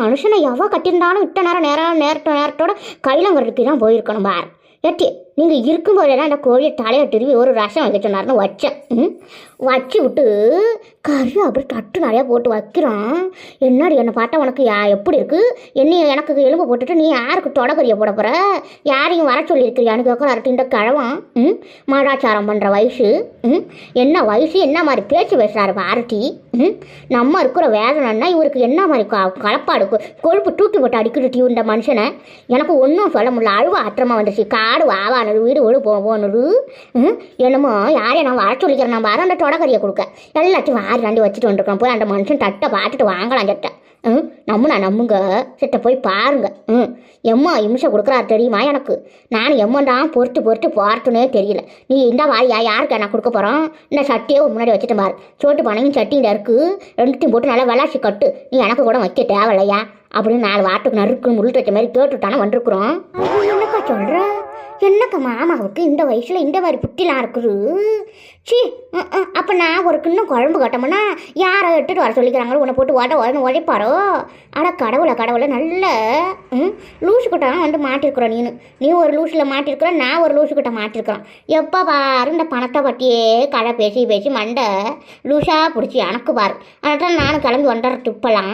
மனுஷனை எவ்வளோ கட்டியிருந்தாலும் இட்ட நேரம் நேரம் நேரத்தோட நேரத்தோட கைலங்கிறதுக்கு தான் போயிருக்கணும் பார். ஏட்டி நீங்கள் இருக்கும்போதெல்லாம் அந்த கோழியை தலையை திருவி ஒரு ரசம் வைக்க சொன்னார்னு வச்சேன். வச்சு விட்டு கறி அப்படி தட்டு நிறையா போட்டு வைக்கிறான். என்னடி என்னை பார்த்தா உனக்கு யா எப்படி இருக்குது என்னைய எனக்கு எலும்பு போட்டுட்டு நீ யாருக்கு தொடக்கறியை போட போகிற யாரையும் வர சொல்லியிருக்கிறியான்னு கேட்குறாரு இந்த கிழவன். ம் மாடாச்சாரம் பண்ணுற வயசு. ம் என்ன வயசு என்ன மாதிரி பேச்சு பேசுகிறாரு பாரதி ம் நம்ம இருக்கிற வேதனைன்னா இவருக்கு என்ன மாதிரி க கலப்பாடு கொழுப்பு தூக்கி போட்டு அடிக்கிட்டு இந்த மனுஷனை? எனக்கு ஒன்றும் சொல்ல முடியல. அழுவ ஆத்திரமா வந்துச்சு. காடு வாவானது வீடு ஒழு போ போனது. ம், என்னமோ யாரையும் நான் வர சொல்லிக்கிறேன். நான் வர அந்த தொடக்கறியை கொடுக்க. எல்லாத்தையும் வாரி ரெண்டு வச்சுட்டு வந்துருக்கோம். போய் அந்த மனுஷன் தட்டை பார்த்துட்டு வாங்கலாம் சட்டை. ம் நம்புனா நம்புங்க. சிட்ட போய் பாருங்க. ம் எம்மா இம்சம் கொடுக்குறாரு தெரியுமா எனக்கு? நான் எம்மன்தான் பொறுத்து பொறுத்து போகிறதுனே தெரியல. நீ இந்த வாயா யாருக்கு நான் கொடுக்க போகிறோம் இந்த சட்டியே முன்னாடி வச்சுட்டு பாரு. சோட்டு பனையும் சட்டியில் இருக்குது இருக்கு. ரெண்டுத்தையும் போட்டு நல்லா விளாசி கட்டு. நீ எனக்கு கூட வைக்க தேவையில்லையா? அப்படின்னு நாலு வாட்டுக்கு நறுக்கு முள் வச்ச மாதிரி கேட்டுட்டானே வந்திருக்குறோம். என்னக்கா சொல்கிற என்னக்கா மாமாவுக்கு இந்த வயசில் இந்த மாதிரி புட்டிலாம் இருக்குது? சி அப்போ நான் ஒரு கிண்ணம் குழம்பு கட்டமுன்னா யாரை எடுத்துட்டு வர சொல்லிக்கிறாங்களோ உன்னை போட்டு உட உடனே உழைப்பாரோ ஆனால் கடவுளை கடவுளை நல்ல ம் லூசு கிட்ட வந்து மாட்டிருக்கிறோம் நீனு. நீ ஒரு லூசில் மாட்டிருக்கிற நான் ஒரு லூசு கிட்ட மாட்டிருக்கிறோம் எப்போ பாரு இந்த பணத்தை பற்றியே கடை பேசி பேசி மண்டை லூஸாக பிடிச்சி எனக்கு பாரு. அதான் நானும் கிளம்பி வந்துடுற இப்போலாம்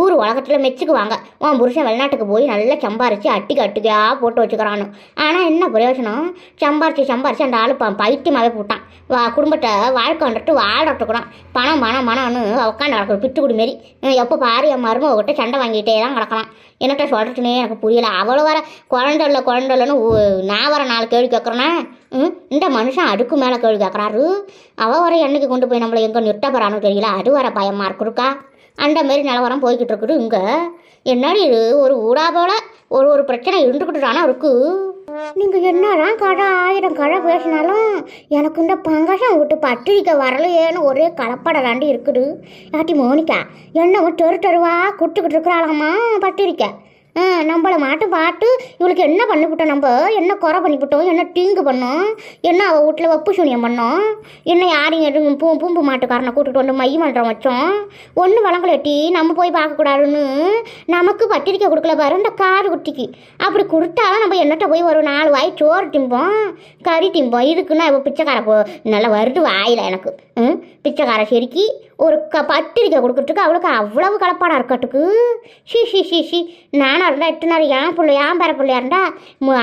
ஊர் உலகத்தில் மெச்சுக்குவாங்க. உன் புருஷன் வெளிநாட்டுக்கு போய் நல்லா சம்பாரித்து அட்டிக்கு அட்டிக்கா போட்டு வச்சுக்கிறானு. ஆனால் என்ன பிரயோஜனம்? சம்பாரிச்சு சம்பாரிச்சு அந்த ஆள் பைத்தியமாகவே போட்டான். வா குடும்பத்தை வாழ்க்கை வந்துட்டு வாழ்றதுக்குறான் பணம் பணம் பணம்னு உட்காந்து கிடக்குற பிட்டுக்குடி மாரி. எப்போ பாரு என் மருமகிட்ட சண்டை வாங்கிட்டே தான் கிடக்கலாம். என்னட்ட சொல்கிறதுனே எனக்கு புரியல. அவ்வளோ வர குழந்தை இல்லை குழந்தை இல்லைன்னு நான் வர நாலு கேள்வி கேட்குறேன்னா ம் இந்த மனுஷன் அடுக்கு மேலே கேள்வி கேட்குறாரு அவள் வர என்னைக்கு கொண்டு போய் நம்மளை எங்கே நிறுத்தப்படுறான்னு தெரியல. அது வர பயமாக இருக்குருக்கா அந்த மாரி நிலவரம் போய்கிட்டு இருக்குது இங்கே. என்னடி இது? ஒரு ஊடா போல் ஒரு ஒரு பிரச்சனை இருந்துக்கிட்டு தானே இருக்குது நீங்கள் என்னதான் கடை ஆயிரம் கடை பேசினாலும் எனக்கு இந்த பங்கசம் விட்டு பத்திரிக்கை வரலையேன்னு ஒரே கலப்படை தாண்டி இருக்குது. யாட்டி மோனிகா என்னவோ தெரு தெருவா கொடுத்துக்கிட்டு இருக்கிறாளாம்மா பத்திரிக்கை? நம்மளை மாட்டு பாட்டு இவளுக்கு என்ன பண்ணிவிட்டோம் நம்ம? என்ன குறை பண்ணிவிட்டோம் என்ன தீங்கு பண்ணோம்? என்ன அவள் வீட்டில் வப்பு சூனியம் பண்ணோம்? என்ன யாரையும் எதுவும் பூ பூம்பு மாட்டுக்காரனை கூட்டிட்டு வந்து மை மன்றம் வச்சோம்? ஒன்று வளங்கலட்டி நம்ம போய் பார்க்கக்கூடாதுன்னு நமக்கு பத்திரிக்கை கொடுக்கல பாரு இந்த காது குட்டிக்கு. அப்படி கொடுத்தாலும் நம்ம என்னட்ட போய் ஒரு நாலு வாய் சோறு திம்போம் கறி திம்போம். இதுக்குன்னா இப்போ பிச்சைக்கார போ நல்லா வருது வாயில் எனக்கு. பிச்சைக்கார செருக்கி ஒரு க பத்திரிக்கை கொடுக்கறதுக்கு அவளுக்கு அவ்வளவு கலப்பாடாக இருக்கட்டுக்கு. She she she she. நானாக இருந்தால் எட்டுனார் ஏன் பிள்ளை ஏன் பேர பிள்ளையா இருந்தா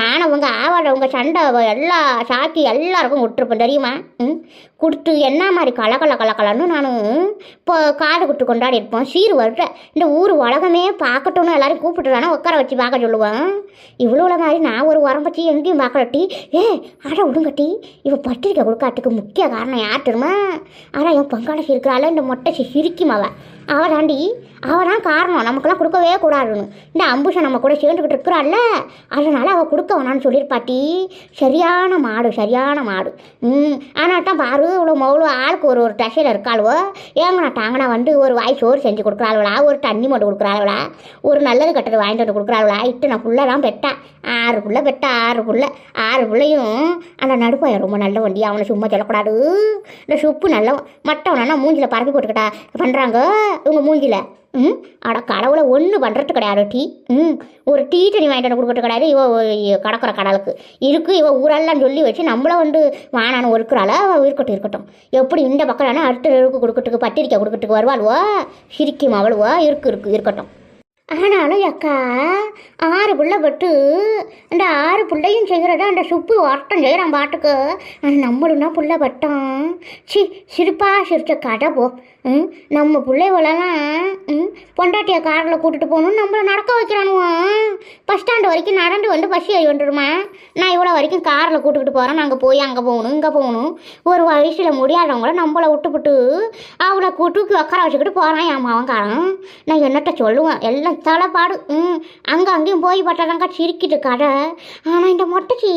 ஆனவங்க ஆவாடவங்க சண்டை எல்லா சாக்கி எல்லாருக்கும் விட்டுருப்பேன் தெரியுமா? ம்? கொடுத்து என்ன மாதிரி கல கல கல கலன்னு நான் இப்போ காது குட்டு கொண்டாடி இருப்போம். சீர் வருட இந்த ஊர் உலகமே பார்க்கட்டும்னு எல்லாரும் கூப்பிட்டுறானா உட்கார வச்சு பார்க்க சொல்லுவேன். இவ்வளோ மாதிரி நான் ஒரு உரம்பச்சி வச்சு எங்கேயும் பார்க்கலட்டி ஏ அட விடுங்கட்டி இவ பத்திரிக்கை கொடுக்காட்டுக்கு முக்கிய காரணம் யார் தெரியுமா? ஆனால் என் பங்காளி இருக்கிறாள் இந்த மொட்டை சிரிக்கும் அவ அவள் தாண்டி அவள் தான் காரணம். நமக்கெல்லாம் கொடுக்கவே கூடாதுன்னு. இந்த அம்புஷன் நம்ம கூட சேர்ந்துக்கிட்டு இருக்கிறாள்ல அதனால் அவள் கொடுக்க வேணான்னு சொல்லியிருப்பாட்டி. சரியான மாடு சரியான மாடு. ம் ஆனால் தான் பாரு இவ்வளோ மவுளோ ஆளுக்கு ஒரு ஒரு தசையில் இருக்காளுவோ. ஏங்கண்ணா டாங்கண்ணா வந்து ஒரு வாய் சோறு செஞ்சு கொடுக்குறாளா ஒரு தண்ணி மட்டும் கொடுக்குறாளா ஒரு நல்லது கட்டது வாங்கிட்டு வந்து கொடுக்குறாளுவலா இட்டு நான் புள்ள தான் பெட்டேன். ஆறு புள்ள பெட்டா ஆறு புள்ள. ஆறு புள்ளையும் அந்த நடுப்பையன் ரொம்ப நல்ல வண்டி. அவனை சும்மா சொல்லக்கூடாது. இந்த சுப்பு நல்லவன். மற்றவனா மூஞ்சில் பரப்பி போட்டுக்கிட்டா. பண்ணுறாங்க இவங்க மூஞ்சில ம்? அட கடவுளை ஒன்றும் பண்ணுறது கிடையாது டீ. ம்? ஒரு டீ தண்ணி வாங்கிட்டு வந்து கொடுக்கறது கிடையாது இவ ஒரு கடற்கரை கடலுக்கு. இருக்குது இவ ஊரெல்லாம் சொல்லி வச்சு நம்மள வந்து வானான்னு ஒருக்குறாள இருக்கட்டும் இருக்கட்டும். எப்படி இந்த பக்கம் அடுத்த தெருவுக்கு கொடுக்கறதுக்கு பத்திரிக்கை கொடுக்கட்டுக்கு வருவாளுவோ? சிரிக்கும் அவளுவோ? இருக்கு இருக்கு இருக்கட்டும். ஆனாலும் அக்கா ஆறு புள்ள பட்டு அந்த ஆறு பிள்ளையும் செய்கிறத அந்த சுப்பு ஒருத்தம் செய்கிறான் பாட்டுக்கு. ஆனால் நம்மளும் தான் புள்ள பட்டோம். சி சிரிப்பா சிரிச்ச கடை போ. நம்ம பிள்ளைகளெல்லாம் ம் காரில் கூட்டிகிட்டு போகணும்னு நம்மளை நடக்க வைக்கிறானுவோம் பஸ் ஸ்டாண்டு வரைக்கும் நடந்து வந்து பஸ் ஏறி வந்துடுமா? நான் இவ்வளோ வரைக்கும் காரில் கூட்டுக்கிட்டு போகிறேன் நாங்கள் போய் அங்கே போகணும் இங்கே போகணும். ஒரு வயசில் முடியாதவங்கள நம்மளை விட்டுப்புட்டு அவளை கூட்டுக்கு உட்கார வச்சுக்கிட்டு போகிறான் என் மவன்காரன் நான் என்னட்ட சொல்லுவேன்? எல்லாம் தலைப்பாடு. ம் அங்கே அங்கேயும் போய் பட்டதாங்க சிரிக்கிட்டு கடை ஆனால் இந்த மொட்டைச்சி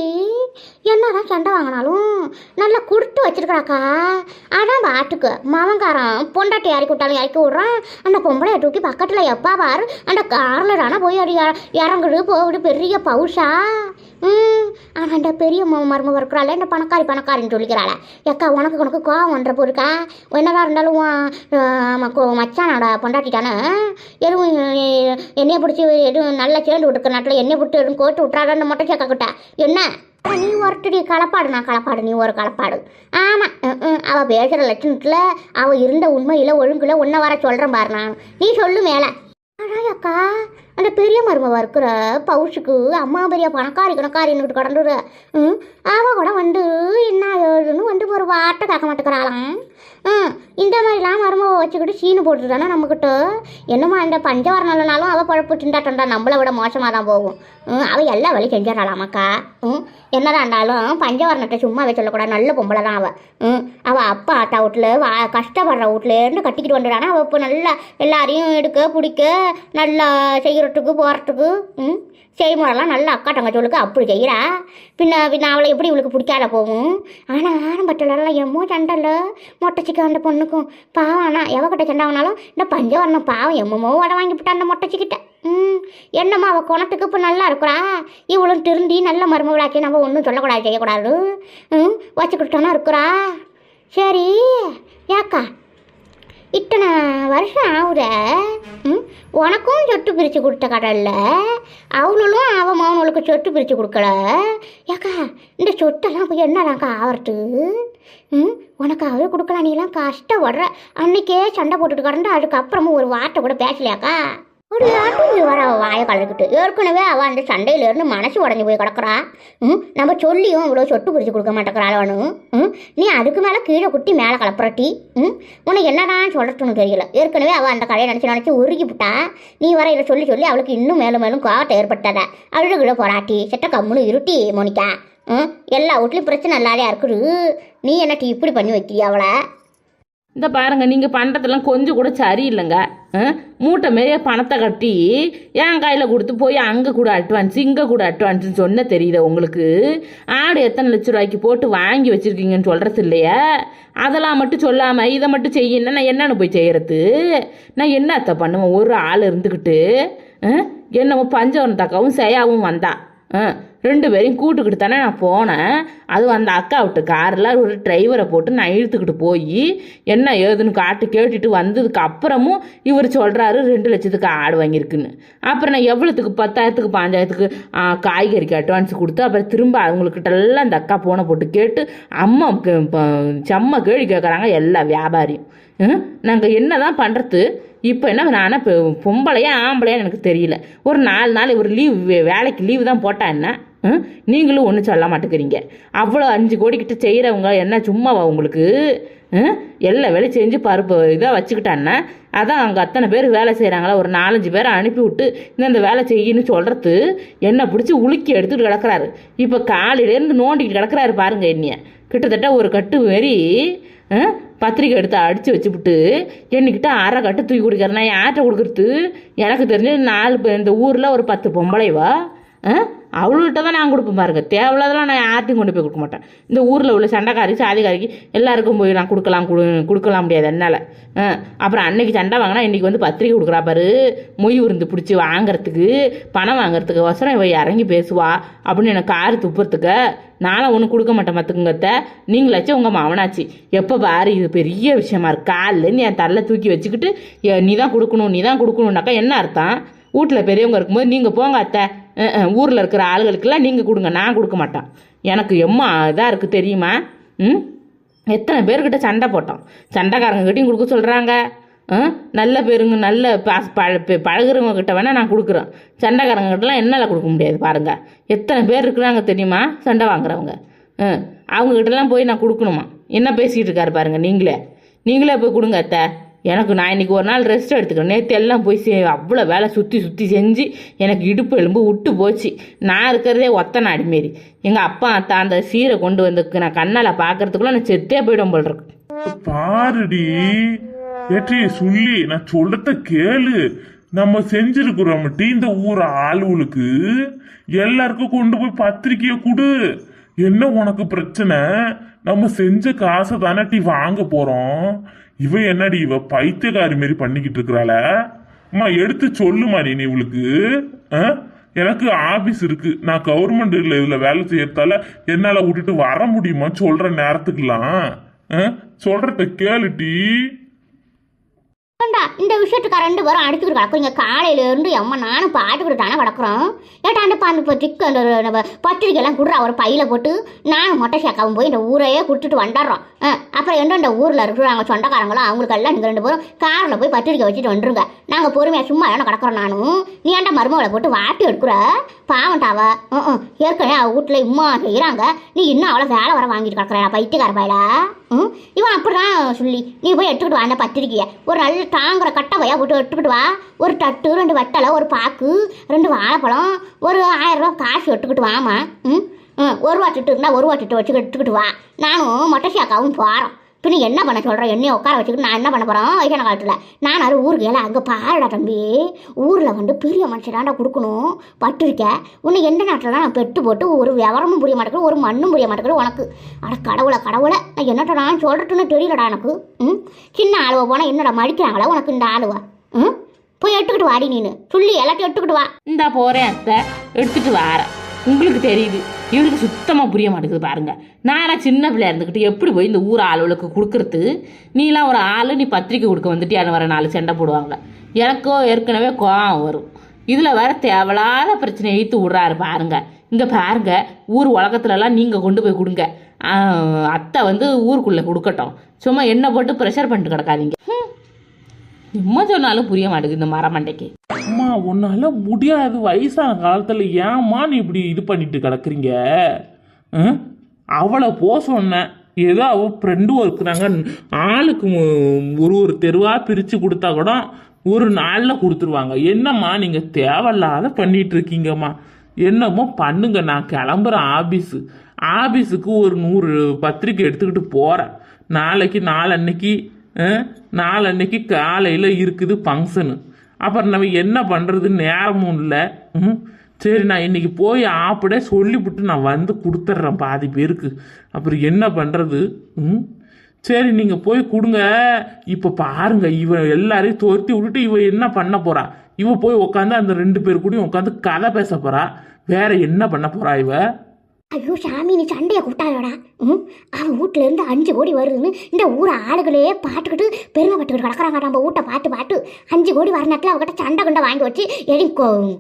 என்னதான் சண்டை வாங்கினாலும் நல்லா கொடுத்து வச்சிருக்கறாக்கா. அதான் பாட்டுக்கு மாவன்காரன் பொண்டாட்டி இறக்கி விட்டாலும் இறக்கி விட்றான் அந்த பொம்பளையை தூக்கி பக்கத்தில் எப்பா பாரு அந்த காரில் தானே போய் அடி இறங்குடு போகுது பெரிய பவுஷா ம் ஆனால் அந்த பெரிய ம- மருமக இருக்கிறாள் இந்த பணக்காரி பணக்காரின்னு சொல்லிக்கிறாள. எக்கா உனக்கு உனக்கு கோவம் ஒன்ற போருக்கா? என்னதான் இருந்தாலும் உன், மச்சானோட பொண்டாட்டி தானே? எதுவும் என்னையை பிடிச்சி எதுவும் நல்லா சேர்ந்து விட்டுருக்க நாட்டில் என்னை விட்டு எதுவும் கோட்டு விட்றாடான்னு மட்டும் கேட்கக்கிட்ட என்ன? நீ ஒருத்தடி களப்பாடு நான் களப்பாடு நீ ஒரு களப்பாடு. ஆமாம் அவள் பேசுகிற லட்சணத்தில் அவள் இருந்த உண்மையில் ஒழுங்குல உன்னை வர சொல்கிறேன் பாரு நான். நீ சொல்லு மேலே. அக்கா அந்த பெரிய மருமவ இருக்கிற பவுஷுக்கு அம்மா பெரிய பணக்காரி கணக்காரின்னு கடந்துரு. ம் அவள் கூட வந்து என்ன ஏதுன்னு வந்து ஒரு வார்த்தை கேட்க மாட்டேங்கிறாளாம். ம் இந்த மாதிரிலாம் மருமவை வச்சுக்கிட்டு சீனு போட்டுட்டானா நம்மக்கிட்ட? என்னம்மா இந்த பஞ்சவரம் நல்லனாலும் அவள் பழப்பு திண்டாட்டா நம்மளை விட மோசமாக தான் போகும். ம் அவள் எல்லா வேலையும் செஞ்சிடறாளாமாக்கா? ம் என்னதான் இருந்தாலும் பஞ்சவரணத்தை சும்மாவே சொல்லக்கூடாது நல்ல பொம்பளை தான் அவள் ம் அவள் அப்பா அத்தா வீட்டில் வா கஷ்டப்படுற வீட்டிலேருந்து கட்டிக்கிட்டு வந்துடானா அவள் இப்போ நல்லா எல்லாரையும் எடுக்க பிடிக்க நல்லா செய்கிறதுக்கு போகிறதுக்கு ம்? செய்முறைலாம் நல்லா அக்கா தங்கச்சோளுக்கு அப்படி செய்கிறா பின்ன பின்ன அவளை எப்படி இவளுக்கு பிடிக்காத போகும் ஆனால் ஆரம்பத்துலலாம் எம்மோ மொட்டை மொட்டைச்சிக்கு அந்த பொண்ணுக்கும் பாவம். ஆனால் எவகிட்ட சண்டை ஆனாலும் இந்த பஞ்சவரணம் பாவம் எம்மமோ வடை வாங்கி அந்த மொட்டைச்சிக்கிட்ட. ம் என்னம்மா அவள் குணத்துக்கு இப்போ நல்லா இருக்கிறா? இவளும் திருந்தி நல்ல மருமகளாக்கி நம்ம ஒன்றும் சொல்லக்கூடாது செய்யக்கூடாது. ம் வச்சுக்கிட்டோன்னா இருக்கிறா? சரி ஏக்கா இத்தனை வருஷம் ஆகுற உனக்கும் சொட்டு பிரித்து கொடுத்த கடல்ல அவளும் அவன் மகனுக்கு சொட்டு பிரித்து கொடுக்கல. ஏக்கா இந்த சொத்தெல்லாம் போய் என்னடாக்கா ஆவறது? ம்? உனக்கு அவரே கொடுக்கலாம் நீலாம் கஷ்டப்படுற. அன்னைக்கே சண்டை போட்டுட்டு கிடந்து அதுக்கப்புறமும் ஒரு வார்த்தை கூட பேசலையாக்கா? ஒரு யாருக்கும் வர வாயை கலக்கிட்டு ஏற்கனவே அவள் அந்த சண்டையிலேருந்து மனசு உடஞ்சி போய் கிடக்குறா ம் நம்ம சொல்லியும் இவ்வளோ சொட்டு பிரித்து கொடுக்க மாட்டேங்கிறாளவனு ம் நீ அதுக்கு மேலே கீழே குட்டி மேலே கலப்புறட்டி ம் உனக்கு என்னதான் சொல்கிறதுன்னு தெரியல ஏற்கனவே அவள் அந்த கடையை நினச்சி நினச்சி உருகி விட்டா நீ வர இதை சொல்லி சொல்லி அவளுக்கு இன்னும் மேலும் மேலும் கோவத்தை ஏற்பட்டத அழுகுல போராட்டி செட்ட கம்முன்னு இருட்டி மோனிக்கா ம் எல்லா வீட்லேயும் பிரச்சனை இல்லாதே இருக்குது நீ என்ன டீ இப்படி பண்ணி வைக்கிறியா அவளை இந்த பாருங்கள் நீங்கள் பண்ணுறதெல்லாம் கொஞ்சம் கூட சரியில்லைங்க. மூட்டை மாரியே பணத்தை கட்டி என் கையில் கொடுத்து போய் அங்கே கூட அட்வான்ஸ் இங்கே கூட அட்வான்ஸ்னு சொன்ன தெரியுதா உங்களுக்கு? ஆடு எத்தனை லட்ச ரூபாய்க்கு போட்டு வாங்கி வச்சுருக்கீங்கன்னு சொல்கிறது இல்லையா? அதெல்லாம் மட்டும் சொல்லாமல் இதை மட்டும் செய்யணும்னா நான் என்னென்னு போய் செய்கிறது நான் என்னத்த பண்ணுவேன்? ஒரு ஆள் இருந்துக்கிட்டு என்னமோ பஞ்சவரம் தக்காவும் செய்யாவும் வந்தா ஆ? ரெண்டு பேரையும் கூட்டுக்கிட்டு தானே நான் போனேன். அதுவும் அந்த அக்கா விட்டு காரில் ஒரு டிரைவரை போட்டு நான் இழுத்துக்கிட்டு போய் என்ன ஏதுன்னு காட்டு கேட்டுட்டு வந்ததுக்கு அப்புறமும் இவர் சொல்கிறாரு ரெண்டு லட்சத்துக்கு ஆடு வாங்கியிருக்குன்னு. அப்புறம் நான் எவ்வளோத்துக்கு பத்தாயிரத்துக்கு பாஞ்சாயிரத்துக்கு காய்கறிக்கு அட்வான்ஸ் கொடுத்து அப்புறம் திரும்ப அவங்கக்கிட்டெல்லாம் அந்த அக்கா போனை போட்டு கேட்டு அம்மா செம்ம கேள்வி கேட்குறாங்க எல்லா வியாபாரியும். நாங்கள் என்ன தான் பண்ணுறது இப்போ என்ன நானே இப்போ பொம்பளையா ஆம்பளையா எனக்கு தெரியல. ஒரு நாலு நாள் இவர் லீவ் வேலைக்கு லீவு தான் போட்டா என்ன? நீங்களும் ஒன்றும் சொல்ல மாட்டேங்கிறீங்க. அவ்வளோ அஞ்சு கோடிக்கிட்ட செய்கிறவங்க என்ன சும்மாவா உங்களுக்கு? எல்லா வேலையும் செஞ்சு பருப்பு இதாக வச்சுக்கிட்டான்னா அதான் அங்கே அத்தனை பேர் வேலை செய்கிறாங்களா ஒரு நாலஞ்சு பேரை அனுப்பி விட்டு இந்த வேலை செய்யணும்னு சொல்கிறது என்னை பிடிச்சி உலுக்கி எடுத்துகிட்டு கிடக்கிறாரு. இப்போ காலையிலேருந்து நோண்டிக்கிட்டு கிடக்கிறாரு பாருங்கள் என்னைய. கிட்டத்தட்ட ஒரு கட்டு மாரி பத்திரிக்கை எடுத்து அடித்து வச்சுப்புட்டு என்கிட்ட அரை கட்டு தூக்கி கொடுக்குறேன் நான் யார்கிட்ட கொடுக்குறது? எனக்கு தெரிஞ்சு நாலு பேர் இந்த ஊரில் ஒரு பத்து பொம்பளைவா? அவள்கிட்ட தான் நான் கொடுப்பேன் பாருங்க. தேவையில்லாதெல்லாம் நான் யார்ட்டையும் கொண்டு போய் கொடுக்க மாட்டேன். இந்த ஊரில் உள்ள சண்டைக்காரி சாதிக்காரிக்கு எல்லாருக்கும் போய் நான் கொடுக்கலாம் கொடு கொடுக்கலாம் முடியாது என்னால். ஆ, அப்புறம் அன்னைக்கு சண்டை வாங்கினா இன்றைக்கி வந்து பத்திரிக்கை கொடுக்குறா பாரு. மொய் உருந்து பிடிச்சி வாங்குறதுக்கு பணம் வாங்குறதுக்கு ஒசரம் இவ இறங்கி பேசுவா அப்படின்னு எனக்கு காரு துப்புறதுக்கு நானும் ஒன்றும் கொடுக்க மாட்டேன் மத்துக்குங்கத்த நீங்களாச்சும் உங்கள் மாவனாச்சு எப்போ பாரு இது பெரிய விஷயமா இருக்கு. காலிலேருந்து என் தள்ள தூக்கி வச்சுக்கிட்டு நீ தான் கொடுக்கணும் நீ தான் கொடுக்கணுன்னாக்கா என்ன அர்த்தம்? வீட்டில் பெரியவங்க இருக்கும்போது நீங்கள் போங்க அத்தை. ஊரில் இருக்கிற ஆளுகளுக்கெல்லாம் நீங்கள் கொடுங்க நான் கொடுக்க மாட்டேன். எனக்கு எம்மா இதாக இருக்குது தெரியுமா? ம்? எத்தனை பேர்கிட்ட சண்டை போட்டோம். சண்டைக்காரங்கக்கிட்டையும் கொடுக்க சொல்கிறாங்க நல்ல பேருங்க நல்ல பாஸ் பழ பெ- பழகுறவங்க கிட்ட வேணால் நான் கொடுக்குறேன். சண்டைக்காரங்ககிட்டலாம் என்னால் கொடுக்க முடியாது பாருங்கள் எத்தனை பேர் இருக்கிறாங்க தெரியுமா? சண்டை வாங்குறவங்க. ஆ போய் நான் கொடுக்கணுமா? என்ன பேசிகிட்டு இருக்காரு பாருங்கள் நீங்களே. நீங்களே போய் கொடுங்க அத்தை. எனக்கு நான் இன்னைக்கு ஒரு நாள் ரெஸ்ட் எடுத்துக்கிறேன். நேற்று எல்லாம் போய் சே அவ்வளோ வேலை சுற்றி சுற்றி செஞ்சு எனக்கு இடுப்பு எலும்பு விட்டு போச்சு. நான் இருக்கிறதே ஒத்த நாடி மாரி. எங்கள் அப்பா அத்தா அந்த சீரை கொண்டு வந்து நான் கண்ணால் பார்க்கறதுக்குள்ள நான் செத்தே போயிடும் போல் இருக்கு. பாருடி. ஏற்றி சொல்லி நான் சொல்றத கேளு. நம்ம செஞ்சிருக்கிறோம் இந்த ஊர் ஆளுகளுக்கு எல்லாருக்கும் கொண்டு போய் பத்திரிக்கையை கொடு. என்ன உனக்கு பிரச்சனை? நம்ம செஞ்ச காசை தானே டீ வாங்க போறோம். இவ என்னடி இவ பைத்தியக்காரி மாரி பண்ணிக்கிட்டு இருக்கிறாள அம்மா எடுத்து மாதிரி நீ இவளுக்கு ஆ? எனக்கு ஆபீஸ் இருக்கு நான் கவர்மெண்ட் இதுல வேலை செய்யறதால என்னால விட்டுட்டு வர முடியுமா சொல்ற நேரத்துக்குலாம் ஆ? சொல்றத கேளுட்டி ஏண்டா இந்த விஷயத்துக்கு ரெண்டு பேரும் அடிச்சுக்கிட்டு கிடக்குறீங்க காலையில இருந்து அம்மா நானும் பாட்டுக்கிட்டு தானே கிடக்குறோம். ஏட்டா அந்த பாந்து இப்போ திக்கு அந்த நம்ம பத்திரிக்கை எல்லாம் கொடுறா? ஒரு பையில போட்டு நானும் மொட்டை சேக்காவும் போய் இந்த ஊரையே கொடுத்துட்டு வந்துடுறோம். ஆ, அப்புறம் எந்தெந்த ஊரில் இருக்கிறாங்க சொந்தக்காரங்களும் அவங்களுக்கெல்லாம் நீங்கள் ரெண்டு பேரும் காரில் போய் பத்திரிக்கை வச்சுட்டு வந்துருங்க. நாங்கள் பொறுமையாக சும்மா வேணும் கிடக்குறோம் நானும். நீ ஏன்டா மருமகளை போட்டு வாட்டி எடுக்கிற? பாவண்டாவ ஏற்கனவே அவள் வீட்டில் இம்மா செய்கிறாங்க நீ இன்னும் அவ்வளோ வேலை வர வாங்கிட்டு கிடக்குறா பைத்தியக்கார பயல? ம்? இவன் அப்படிதான் சொல்லி. நீ போய் எடுத்துக்கிட்டு வா அந்த பத்திரிக்கையை. ஒரு நல்ல தாங்குற கட்டவையா விட்டு எடுத்துக்கிட்டு வா. ஒரு தட்டு ரெண்டு வட்டலை ஒரு பாக்கு ரெண்டு வாழைப்பழம் ஒரு ஆயிரம் ரூபா காசு எடுத்துக்கிட்டு வாமா ம்? ம் ஒரு ரூபா திட்டு இருந்தால் ஒரு ரூபா திட்டு வச்சு எடுத்துக்கிட்டு வா. நானும் மொட்டை சாக்காவும் போகிறோம் பின்ன என்ன பண்ண சொல்கிறேன் என்னைய உட்கார வச்சுக்கிட்டு நான் என்ன பண்ண போகிறோம் வயசான காலத்தில். நான் அது ஊருக்கு ஏல அங்கே பாருடா தம்பி. ஊரில் வந்து பெரிய மனுஷனாண்டா கொடுக்கணும். பட்டிருக்க. உன்னை எந்த நாட்டில் தான் நான் பெட்டு போட்டு ஒரு விவரமும் புரிய மாட்டேங்குது ஒரு மண்ணும் புரிய மாட்டேங்குது உனக்கு. அட கடவுளை கடவுளை. நான் என்னட்ட நான் சொல்கிறதுன்னு தெரியலடா எனக்கு. ம்? சின்ன ஆளுவை போனால் என்னடா மடிக்கிறாங்களா உனக்கு இந்த ஆளுவா? ம்? போய் எடுத்துக்கிட்டு வாடி நீனு. சொல்லி எல்லாத்தையும் எடுத்துக்கிட்டு வா. இந்தா போகிறேன் அத்தை. எடுத்துட்டு வாரேன். உங்களுக்கு தெரியுது. இவருக்கு சுத்தமாக புரிய மாட்டேங்குது பாருங்க. நானாக சின்ன பிள்ளையா இருந்துக்கிட்டு எப்படி போய் இந்த ஊர் ஆளுகளுக்கு கொடுக்கறது? நீலாம் ஒரு ஆள் நீ பத்திரிக்கை கொடுக்க வந்துட்டு வந்துட்டியான்னு வர நாலு சண்டை போடுவாங்க. எனக்கோ ஏற்கனவே கோவம் வரும். இதில் வேற தேவையில்லாத பிரச்சனை இழுத்து விட்றாரு பாருங்க. இங்கே பாருங்க ஊர் உலகத்துலலாம் நீங்கள் கொண்டு போய் கொடுங்க. அத்தை வந்து ஊருக்குள்ளே கொடுக்கட்டும். சும்மா என்ன போட்டு ப்ரெஷர் பண்ணிட்டு கிடக்காதீங்க. சும்மா சொன்னாலும் புரிய மாட்டேங்குது இந்த மரமண்டைக்கு. அம்மா உன்னால முடியாது வயசான காலத்துல ஏம்மா நீ இப்படி இது பண்ணிட்டு கிடக்குறீங்க? ம்? அவளை போ சொன்னேன் ஏதோ அவள் ஃப்ரெண்டும் இருக்கிறாங்க. ஆளுக்கு ஒரு ஒரு தெருவாக பிரித்து கொடுத்தா கூட ஒரு நாளில் கொடுத்துருவாங்க. என்னம்மா நீங்கள் தேவையில்லாத பண்ணிட்டு இருக்கீங்கம்மா. என்னமோ பண்ணுங்க நான் கிளம்புறேன் ஆபீஸு. ஆபீஸுக்கு ஒரு நூறு பத்திரிக்கை எடுத்துக்கிட்டு போகிறேன் நாளைக்கு நாளன்னைக்கு நாளன்னைக்கு காலையில் இருக்குது ஃபங்க்ஷனு அப்புறம் நம்ம என்ன பண்ணுறது நேரமும் இல்லை. ம் சரி நான் இன்றைக்கி போய் ஆப்பிட சொல்லிவிட்டு நான் வந்து கொடுத்துட்றேன் பாதி பேருக்கு. அப்புறம் என்ன பண்ணுறது ம் சரி நீங்கள் போய் கொடுங்க. இப்போ பாருங்க இவன் எல்லாரையும் துரத்தி விட்டுட்டு இவ என்ன பண்ண போகிறா இவன் போய் உட்காந்து அந்த ரெண்டு பேர் கூடயும் உட்காந்து கதை பேச போகிறா வேற என்ன பண்ண போகிறா இவன் ஐயோ சாமி நீ சண்டையை கூட்டாதடா ம் அவன் வீட்டுல இருந்து அஞ்சு கோடி வருதுன்னு இந்த ஊர் ஆளுகளே பாட்டுக்கிட்டு பெருமைப்பட்டுக்கிட்டு கிடக்குறாங்க. நம்ம வீட்டை பார்த்து பார்த்து அஞ்சு கோடி வர அவகிட்ட சண்டை கொண்டை வாங்கி வச்சு எடி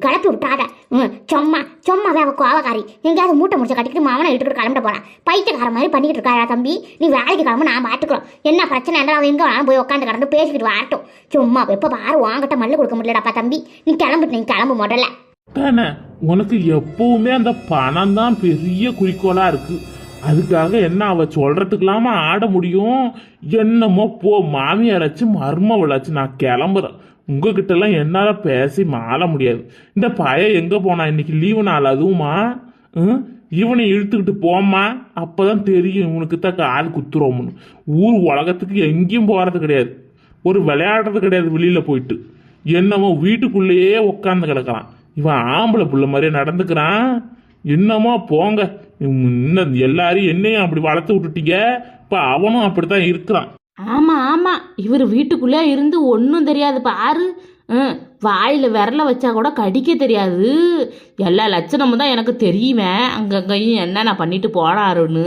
கிளப்பி விட்டாத ம் சும்மா சும்மாவே அவ கோவக்காரி. எங்கேயாவது மூட்டை முடிச்ச கட்டிக்கிட்டு மாவனை இட்டுக்கிட்டு கிளம்பிட போகலாம் பைத்தியக்கார மாதிரி பண்ணிக்கிட்டு இருக்காரா தம்பி. நீ வேலைக்கு கிளம்ப நான் பார்த்துக்கிறோம் என்ன பிரச்சனை இருந்தாலும் அவன் எங்கே வேணாலும் போய் உட்காந்து கிடந்து பேசிக்கிட்டு வரட்டும். சும்மா எப்போ பாரு வாங்கிட்ட மல்லு கொடுக்க முடியலடாப்பா தம்பி. நீ கிளம்பிட்டு நீ கிளம்பு முதல்ல. தானே? உனக்கு எப்பவுமே அந்த பணம் தான் பெரிய குறிக்கோளா இருக்கு. அதுக்காக என்ன அவ சொல்றதுக்கெல்லாம ஆட முடியும்? என்னமோ போ மாமியாராச்சு மருமவளாச்சு நான் கிளம்புறேன். உங்ககிட்ட எல்லாம் என்னால பேசி மாற முடியாது. இந்த பையன் எங்க போனா? இன்னைக்கு லீவு நாள் அதுவுமா? இவனை இழுத்துக்கிட்டு போம்மா? அப்பதான் தெரியும் இவனுக்கு தான் கால் குத்துறோம்னு. ஊர் உலகத்துக்கு எங்கேயும் போறது கிடையாது. ஒரு விளையாடுறது கிடையாது வெளியில போயிட்டு. என்னமோ வீட்டுக்குள்ளேயே உட்காந்து கிடக்கலாம் இவன் ஆம்பளை புள்ள மாதிரியே நடந்துக்கிறான். என்னமோ போங்க. இன்னும் எல்லாரையும் என்னையும் அப்படி வளர்த்து விட்டுட்டீங்க. இப்போ அவனும் அப்படித்தான் இருக்கிறான். ஆமா ஆமா. இவர் வீட்டுக்குள்ளே இருந்து ஒன்றும் தெரியாது. பாரு. வாயில் விரல வச்சா கூட கடிக்க தெரியாது. எல்லா லட்சணமும் தான் எனக்கு தெரியுமே. அங்கங்கேயும் நான் பண்ணிட்டு போனாருன்னு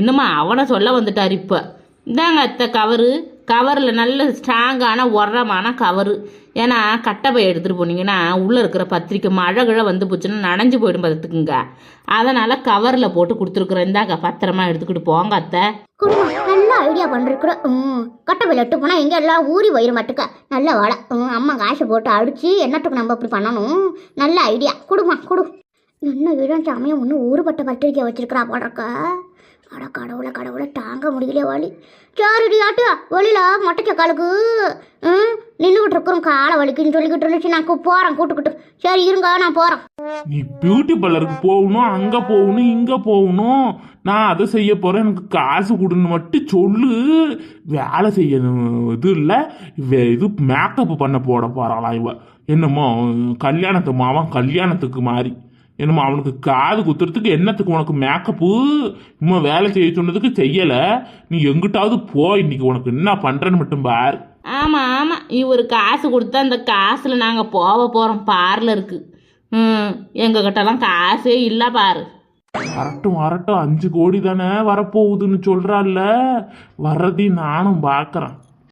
என்னம்மா அவனை சொல்ல வந்துட்டார் இப்போ. இந்தாங்க அத்தை கவரு. கவரில் நல்ல ஸ்ட்ராங்கான உரமான கவரு. ஏன்னா கட்டப்பை எடுத்துகிட்டு போனீங்கன்னா உள்ளே இருக்கிற பத்திரிக்கை மழை கிழ வந்து போச்சுன்னா நனைஞ்சு போயிடும் பார்த்துக்குங்க. அதனால் கவரில் போட்டு கொடுத்துருக்குறேன். இந்தாங்க பத்திரமா எடுத்துக்கிட்டு போங்க அத்தை. குடும்பம் நல்ல ஐடியா பண்ணிருக்கிற ம் கட்டப்பையில் எட்டு போனால் எங்கே எல்லாம் ஊறி போயிடும் மட்டுக்க. நல்ல வாழை ம் அம்மா காசு போட்டு அடித்து என்னத்துக்கு நம்ம இப்படி பண்ணணும்? நல்ல ஐடியா கொடுமா கொடு. என்ன வீடும் சமயம் ஒன்று ஊறுபட்ட பத்திரிக்கை வச்சுருக்கிறா போடுறக்க அட கடவுளை கடவுளை தாங்க முடியல வலி. சரிடி ஆட்டியா வழியில மொட்டைக்க காலுக்கு? ம்? நின்றுக்கிட்டு இருக்கிறோம் காலை வலிக்குன்னு சொல்லிக்கிட்டு இருந்துச்சு. நான் போகிறேன் கூட்டுக்கிட்டு. சரி இருங்க நான் போகிறேன் நீ பியூட்டி பார்லருக்கு போகணும் அங்கே போகணும் இங்கே போகணும். நான் அதை செய்ய போகிறேன் எனக்கு காசு கொடுன்னு மட்டும் சொல்லு. வேலை செய்யணும் இது இல்லை. இது மேக்கப் பண்ண போட போகிறாளாம் இவ. என்னமோ கல்யாணத்து மாவன் கல்யாணத்துக்கு மாறி. என்னமோ அவனுக்கு காது குத்துறதுக்கு என்னத்துக்கு உனக்கு மேக்கப்பு இம்மா வேலை செய்ய சொன்னதுக்கு செய்யலை. நீ எங்கிட்டாவது போ இன்னைக்கு உனக்கு என்ன பண்ணுறேன்னு மட்டும் பார். ஆமாம் ஆமாம் இவர் காசு கொடுத்தா அந்த காசில் நாங்கள் போக போகிறோம் பார்லருக்கு ம் எங்ககிட்டலாம் காசே இல்லை பாரு. வரட்டும் வரட்டும். அஞ்சு கோடி தானே வரப்போகுதுன்னு சொல்றாள்ல. வர்றதையும் நானும் பார்க்கறேன்